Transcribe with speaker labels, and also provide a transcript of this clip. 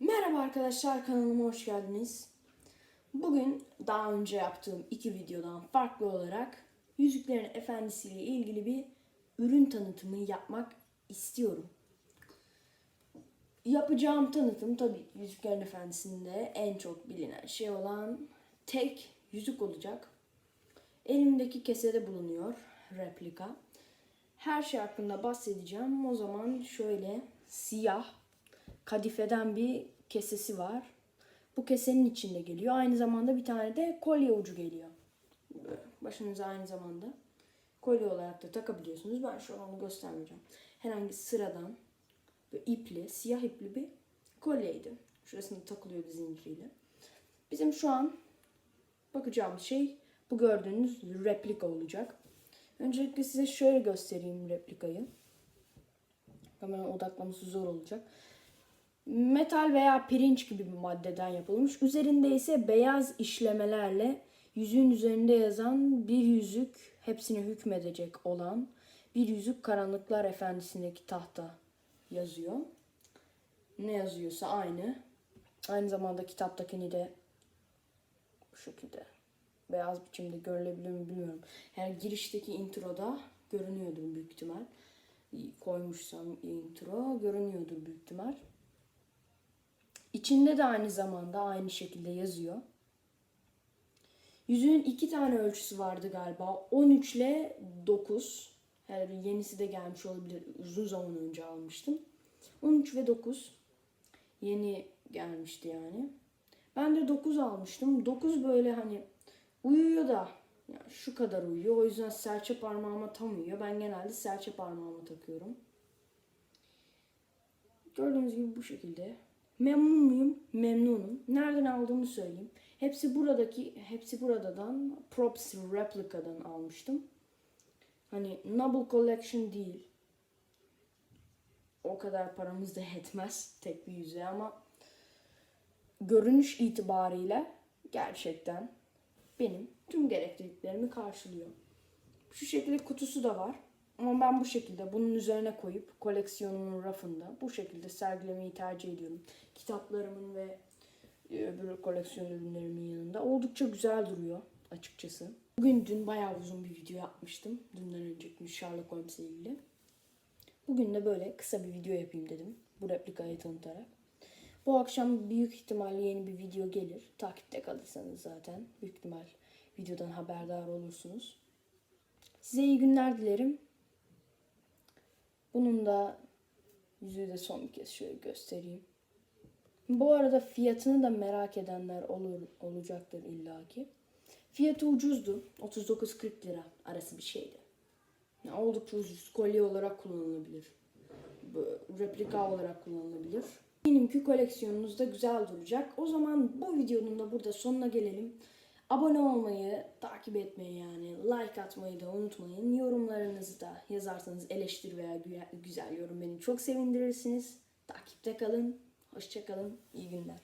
Speaker 1: Merhaba arkadaşlar kanalıma hoş geldiniz. Bugün daha önce yaptığım iki videodan farklı olarak Yüzüklerin Efendisi ile ilgili bir ürün tanıtımı yapmak istiyorum. Yapacağım tanıtım tabii Yüzüklerin Efendisi'nde en çok bilinen şey olan tek yüzük olacak. Elimdeki kesede bulunuyor replika. Her şey hakkında bahsedeceğim. O zaman şöyle siyah kadifeden bir kesesi var. Bu kesenin içinde geliyor. Aynı zamanda bir tane de kolye ucu geliyor. Başınıza aynı zamanda kolye olarak da takabiliyorsunuz. Ben şu an onu göstermeyeceğim. Herhangi sıradan ipli, siyah ipli bir kolyeydi. Şurasında takılıyordu zinciriyle. Bizim şu an bakacağımız şey bu gördüğünüz replika olacak. Öncelikle size şöyle göstereyim replikayı. Kamera odaklaması zor olacak. Metal veya pirinç gibi bir maddeden yapılmış. Üzerinde ise beyaz işlemelerle yüzüğün üzerinde yazan bir yüzük hepsine hükmedecek olan bir yüzük Karanlıklar Efendisi'ndeki tahta yazıyor. Ne yazıyorsa aynı. Aynı zamanda kitaptakini de bu şekilde beyaz biçimde görülebilir mi bilmiyorum. Yani girişteki introda görünüyordur büyük ihtimal. Koymuşsam intro görünüyordur büyük ihtimal. İçinde de aynı zamanda aynı şekilde yazıyor. Yüzüğün iki tane ölçüsü vardı galiba. 13 ile 9. Yani yenisi de gelmiş olabilir. Uzun zaman önce almıştım. 13 ve 9. Yeni gelmişti yani. Ben de 9 almıştım. 9 böyle hani uyuyor da yani şu kadar uyuyor. O yüzden serçe parmağıma tam uyuyor. Ben genelde serçe parmağıma takıyorum. Gördüğünüz gibi bu şekilde. Memnun muyum? Memnunum. Nereden aldığımı söyleyeyim. Hepsi buradaki, hepsi buradan Props Replica'dan almıştım. Hani Noble Collection değil. O kadar paramız da yetmez tek bir yüzüğe ama görünüş itibariyle gerçekten benim tüm gerekliliklerimi karşılıyor. Şu şekilde kutusu da var. Ama ben bu şekilde bunun üzerine koyup koleksiyonumun rafında bu şekilde sergilemeyi tercih ediyorum. Kitaplarımın ve e, öbür koleksiyon ürünlerimin yanında. Oldukça güzel duruyor açıkçası. Bugün dün bayağı uzun bir video yapmıştım. Dünden önceki gün Sherlock Holmes ile ilgili. Bugün de böyle kısa bir video yapayım dedim. Bu replikayı tanıtarak. Bu akşam büyük ihtimalle yeni bir video gelir. Takipte kalırsanız zaten büyük ihtimal videodan haberdar olursunuz. Size iyi günler dilerim. Bunun da yüzüğü de son bir kez şöyle göstereyim. Bu arada fiyatını da merak edenler olur olacaktır illaki. Fiyatı ucuzdu. 39-40 lira arası bir şeydi. Yani oldukça ucuz. Kolye olarak kullanılabilir. Replika olarak kullanılabilir. Eminim ki koleksiyonunuz da güzel duracak. O zaman bu videonun da burada sonuna gelelim. Abone olmayı, takip etmeyi yani like atmayı da unutmayın. Yorumlarınızı da yazarsanız eleştiri veya gü- güzel yorum beni çok sevindirirsiniz. Takipte kalın. Hoşçakalın. İyi günler.